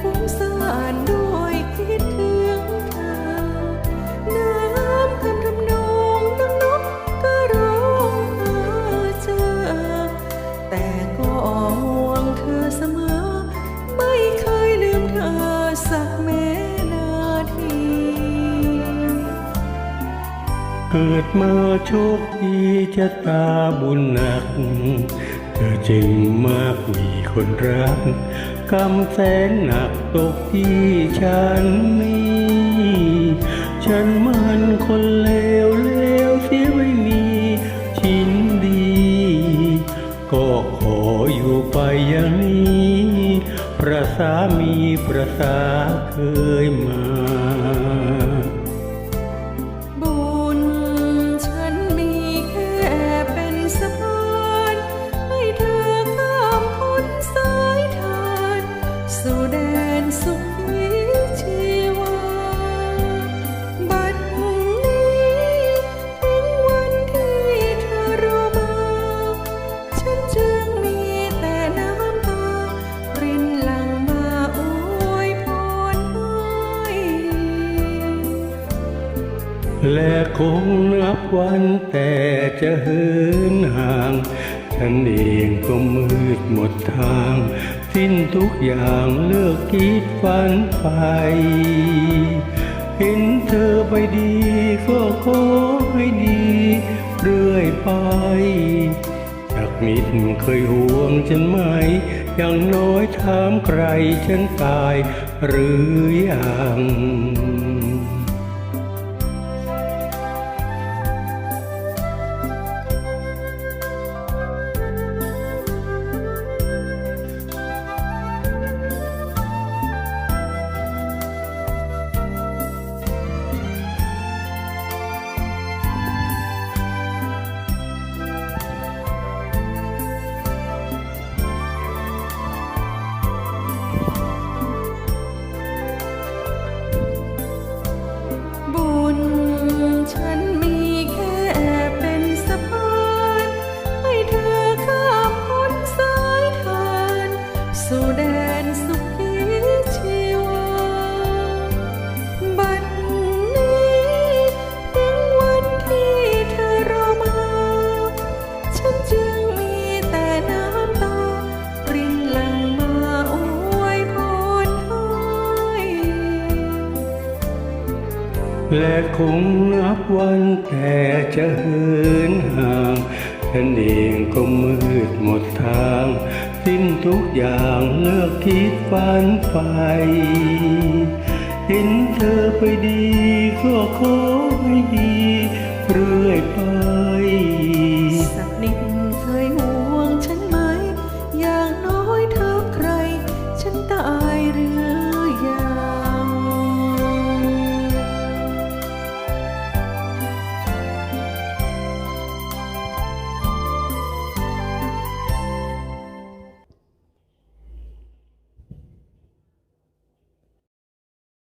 ฟุ้งซ่านดยคิดถึงเธอ น้ำคำทำนองน้ำนกก็ร้องหาเจอ แต่ก็ห่วงเธอเสมอ ไม่เคยลืมเธอสักแม้นาที เกิดมาโชคดีชะตาบุญหนัก เธอจึงมากมีคนรักกำแสนหนักตกที่ฉันนี้ ฉันมันคนเลวเลวเสียไม่มีชิ้นดี ก็ขออยู่ไปอย่างนี้ประสามีประสาเคยมา สู่แดนสุขีชีวา บัดนี้ถึงวันที่เธอรอมา ฉันจึงมีแต่น้ำตา รินหลั่งมาอวยพรให้และคงนับวันแต่จะเหินห่าง ฉันเองก็มืดหมดทาง สิ้นทุกอย่างเลือกคิดฝันไปเห็นเธอไปดีก็ขอให้ดี เรื่อยไป จากนิดเคยห่วงฉันไหม อย่างน้อยถามใครฉันตายหรือยัง สู่แดนสุขีชีวาบัดนี้ถึงวันที่เธอรอมา ฉันจึงมีแต่น้ำตา รินหลั่งมาอวยพรให้และคงนับวันแต่จะเหินห่าง ฉันเองก็มืดหมดทาง สิ้นทุกอย่างเลิกคิดฝันไปเห็นเธอไปดีก็ขอให้